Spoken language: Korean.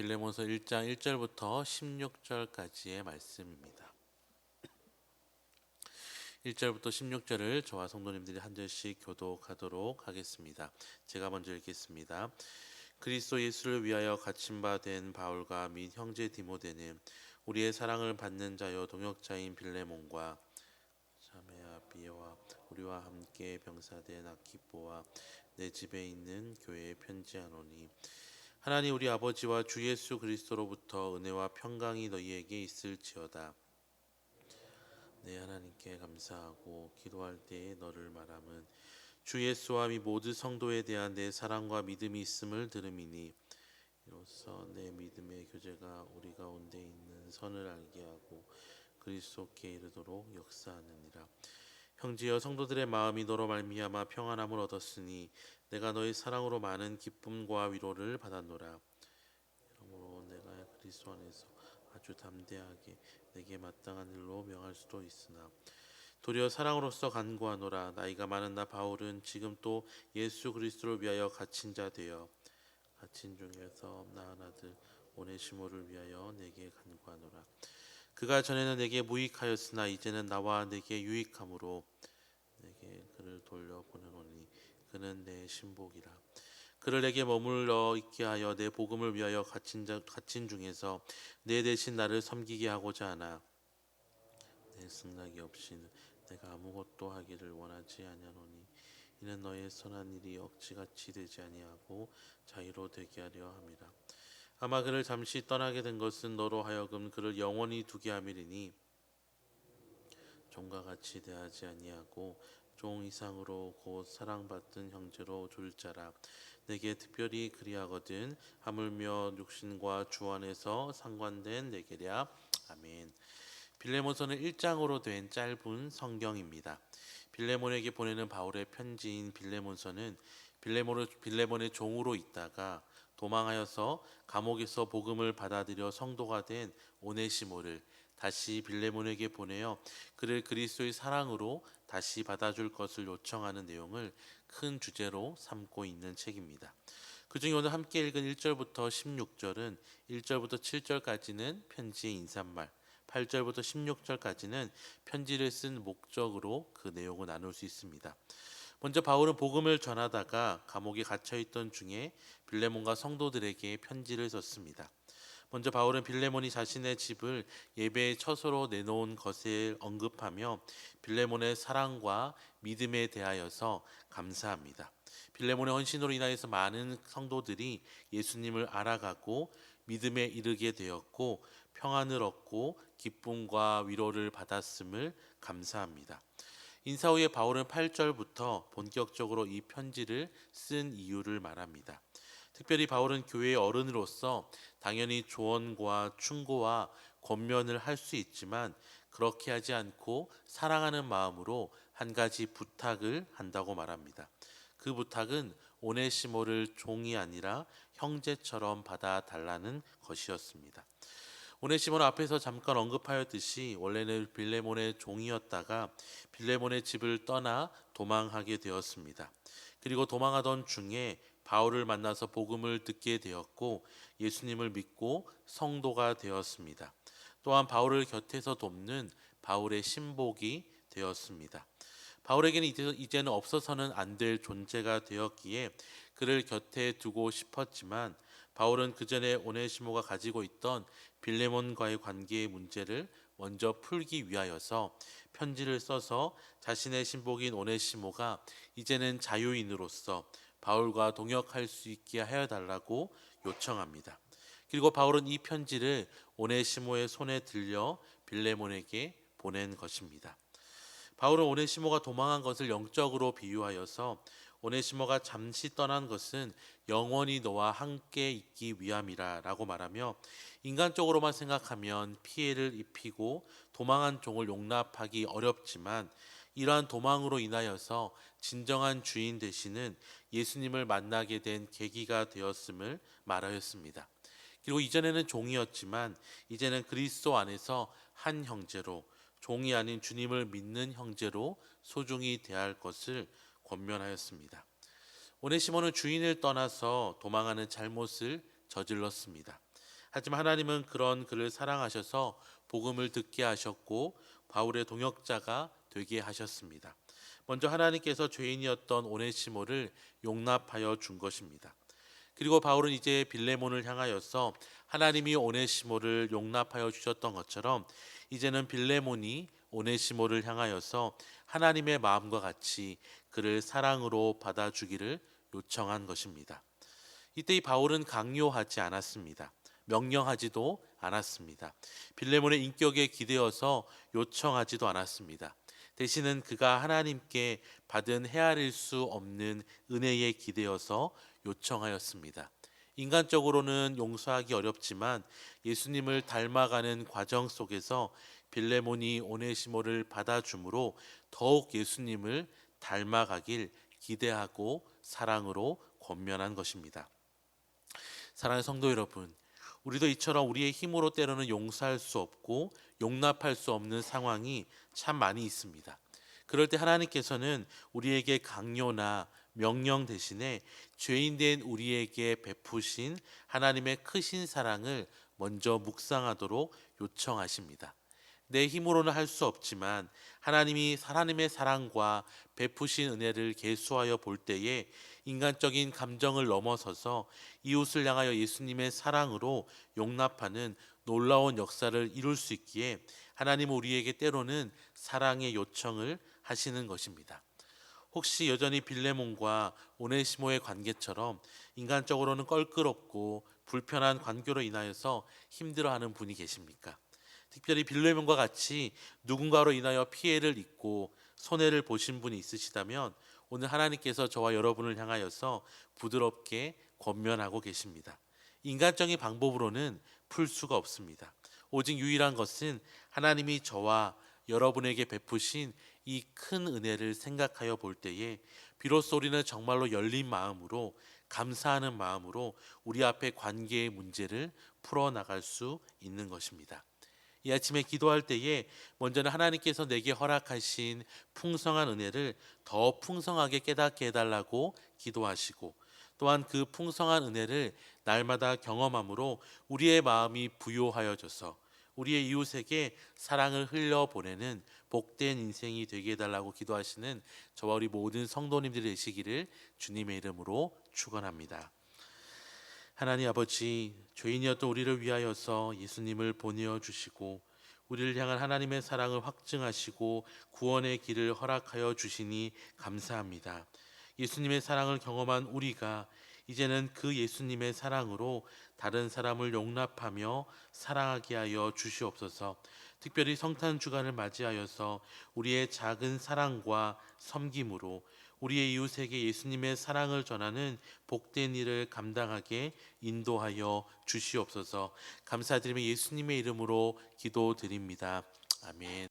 빌레몬서 1장 1절부터 16절까지의 말씀입니다. 1절부터 16절을 저와 성도님들이 한 절씩 교독하도록 하겠습니다. 제가 먼저 읽겠습니다. 그리스도 예수를 위하여 갇힌 바 된 바울과 및 형제 디모데는 우리의 사랑을 받는 자여 동역자인 빌레몬과 자매 아 비와 우리와 함께 병사된 아키포와 내 집에 있는 교회에 편지하노니 하나님 우리 아버지와 주 예수 그리스도로부터 은혜와 평강이 너희에게 있을지어다. 내 하나님께 감사하고 기도할 때에 너를 말함은 주 예수와 미 모든 성도에 대한 내 사랑과 믿음이 있음을 들음이니 이로써 내 믿음의 교제가 우리 가운데 있는 선을 알게 하고 그리스도께 이르도록 역사하느니라. 형제여 성도들의 마음이 너로 말미암아 평안함을 얻었으니 내가 너희 사랑으로 많은 기쁨과 위로를 받았노라. 그러므로 내가 그리스도 안에서 아주 담대하게 내게 마땅한 일로 명할 수도 있으나 도리어 사랑으로서 간구하노라. 나이가 많은 나 바울은 지금 또 예수 그리스도를 위하여 갇힌 자 되어 갇힌 중에서 낳은 아들 오네시모를 위하여 내게 간구하노라. 그가 전에는 내게 무익하였으나 이제는 나와 내게 유익함으로 돌려 보내노니 그는 내 신복이라. 그를 내게 머물러 있게 하여 내 복음을 위하여 갇힌 자 갇힌 중에서 내 대신 나를 섬기게 하고자 하나 내 승낙이 없이는 내가 아무것도 하기를 원하지 아니하노니 이는 너의 선한 일이 억지같이 되지 아니하고 자유로 되게 하려 함이라. 아마 그를 잠시 떠나게 된 것은 너로 하여금 그를 영원히 두게 함이리니 종과 같이 대하지 아니하고 종 이상으로 곧 사랑받던 형제로 줄 자라 내게 특별히 그리하거든 하물며 육신과 주 안에서 상관된 내게랴 아멘. 빌레몬서는 1장으로 된 짧은 성경입니다. 빌레몬에게 보내는 바울의 편지인 빌레몬서는 빌레몬의 종으로 있다가 도망하여서 감옥에서 복음을 받아들여 성도가 된 오네시모를 다시 빌레몬에게 보내어 그를 그리스도의 사랑으로 다시 받아줄 것을 요청하는 내용을 큰 주제로 삼고 있는 책입니다. 그중에 오늘 함께 읽은 1절부터 16절은 1절부터 7절까지는 편지의 인사말, 8절부터 16절까지는 편지를 쓴 목적으로 그 내용을 나눌 수 있습니다. 먼저 바울은 복음을 전하다가 감옥에 갇혀 있던 중에 빌레몬과 성도들에게 편지를 썼습니다. 먼저 바울은 빌레몬이 자신의 집을 예배의 처소로 내놓은 것을 언급하며 빌레몬의 사랑과 믿음에 대하여서 감사합니다. 빌레몬의 헌신으로 인하여서 많은 성도들이 예수님을 알아가고 믿음에 이르게 되었고 평안을 얻고 기쁨과 위로를 받았음을 감사합니다. 인사 후에 바울은 8절부터 본격적으로 이 편지를 쓴 이유를 말합니다. 특별히 바울은 교회의 어른으로서 당연히 조언과 충고와 권면을 할 수 있지만 그렇게 하지 않고 사랑하는 마음으로 한 가지 부탁을 한다고 말합니다. 그 부탁은 오네시모를 종이 아니라 형제처럼 받아 달라는 것이었습니다. 오네시모는 앞에서 잠깐 언급하였듯이 원래는 빌레몬의 종이었다가 빌레몬의 집을 떠나 도망하게 되었습니다. 그리고 도망하던 중에 바울을 만나서 복음을 듣게 되었고 예수님을 믿고 성도가 되었습니다. 또한 바울을 곁에서 돕는 바울의 신복이 되었습니다. 바울에게는 이제는 없어서는 안 될 존재가 되었기에 그를 곁에 두고 싶었지만 바울은 그 전에 오네시모가 가지고 있던 빌레몬과의 관계의 문제를 먼저 풀기 위하여서 편지를 써서 자신의 신복인 오네시모가 이제는 자유인으로서 바울과 동역할 수 있게 하여 달라고 요청합니다. 그리고 바울은 이 편지를 오네시모의 손에 들려 빌레몬에게 보낸 것입니다. 바울은 오네시모가 도망한 것을 영적으로 비유하여서 오네시모가 잠시 떠난 것은 영원히 너와 함께 있기 위함이라라고 말하며 인간적으로만 생각하면 피해를 입히고 도망한 종을 용납하기 어렵지만 이러한 도망으로 인하여서 진정한 주인 되시는 예수님을 만나게 된 계기가 되었음을 말하였습니다. 그리고 이전에는 종이었지만 이제는 그리스도 안에서 한 형제로 종이 아닌 주님을 믿는 형제로 소중히 대할 것을 권면하였습니다. 오네시모는 주인을 떠나서 도망하는 잘못을 저질렀습니다. 하지만 하나님은 그런 그를 사랑하셔서 복음을 듣게 하셨고 바울의 동역자가 되게 하셨습니다. 먼저 하나님께서 죄인이었던 오네시모를 용납하여 준 것입니다. 그리고 바울은 이제 빌레몬을 향하여서 하나님이 오네시모를 용납하여 주셨던 것처럼 이제는 빌레몬이 오네시모를 향하여서 하나님의 마음과 같이 그를 사랑으로 받아주기를 요청한 것입니다. 이때 이 바울은 강요하지 않았습니다. 명령하지도 않았습니다. 빌레몬의 인격에 기대어서 요청하지도 않았습니다. 대신은 그가 하나님께 받은 헤아릴 수 없는 은혜에 기대어서 요청하였습니다. 인간적으로는 용서하기 어렵지만 예수님을 닮아가는 과정 속에서 빌레몬이 오네시모를 받아줌으로 더욱 예수님을 닮아가길 기대하고 사랑으로 권면한 것입니다. 사랑하는 성도 여러분, 우리도 이처럼 우리의 힘으로 때로는 용서할 수 없고 용납할 수 없는 상황이 참 많이 있습니다. 그럴 때 하나님께서는 우리에게 강요나 명령 대신에 죄인 된 우리에게 베푸신 하나님의 크신 사랑을 먼저 묵상하도록 요청하십니다. 내 힘으로는 할 수 없지만 하나님이 하나님의 사랑과 베푸신 은혜를 계수하여 볼 때에 인간적인 감정을 넘어서서 이웃을 향하여 예수님의 사랑으로 용납하는 놀라운 역사를 이룰 수 있기에 하나님은 우리에게 때로는 사랑의 요청을 하시는 것입니다. 혹시 여전히 빌레몬과 오네시모의 관계처럼 인간적으로는 껄끄럽고 불편한 관계로 인하여서 힘들어하는 분이 계십니까? 특별히 빌레몬과 같이 누군가로 인하여 피해를 입고 손해를 보신 분이 있으시다면 오늘 하나님께서 저와 여러분을 향하여서 부드럽게 권면하고 계십니다. 인간적인 방법으로는 풀 수가 없습니다. 오직 유일한 것은 하나님이 저와 여러분에게 베푸신 이 큰 은혜를 생각하여 볼 때에 비로소 우리는 정말로 열린 마음으로 감사하는 마음으로 우리 앞에 관계의 문제를 풀어 나갈 수 있는 것입니다. 이 아침에 기도할 때에 먼저는 하나님께서 내게 허락하신 풍성한 은혜를 더 풍성하게 깨닫게 해달라고 기도하시고 또한 그 풍성한 은혜를 날마다 경험함으로 우리의 마음이 부요하여져서 우리의 이웃에게 사랑을 흘려 보내는 복된 인생이 되게 해달라고 기도하시는 저와 우리 모든 성도님들이 되시기를 주님의 이름으로 축원합니다. 하나님 아버지 죄인이었던 우리를 위하여서 예수님을 보내어 주시고 우리를 향한 하나님의 사랑을 확증하시고 구원의 길을 허락하여 주시니 감사합니다. 예수님의 사랑을 경험한 우리가 이제는 그 예수님의 사랑으로 다른 사람을 용납하며 사랑하게 하여 주시옵소서. 특별히 성탄 주간을 맞이하여서 우리의 작은 사랑과 섬김으로 우리의 이웃에게 예수님의 사랑을 전하는 복된 일을 감당하게 인도하여 주시옵소서. 감사드리며 예수님의 이름으로 기도드립니다. 아멘.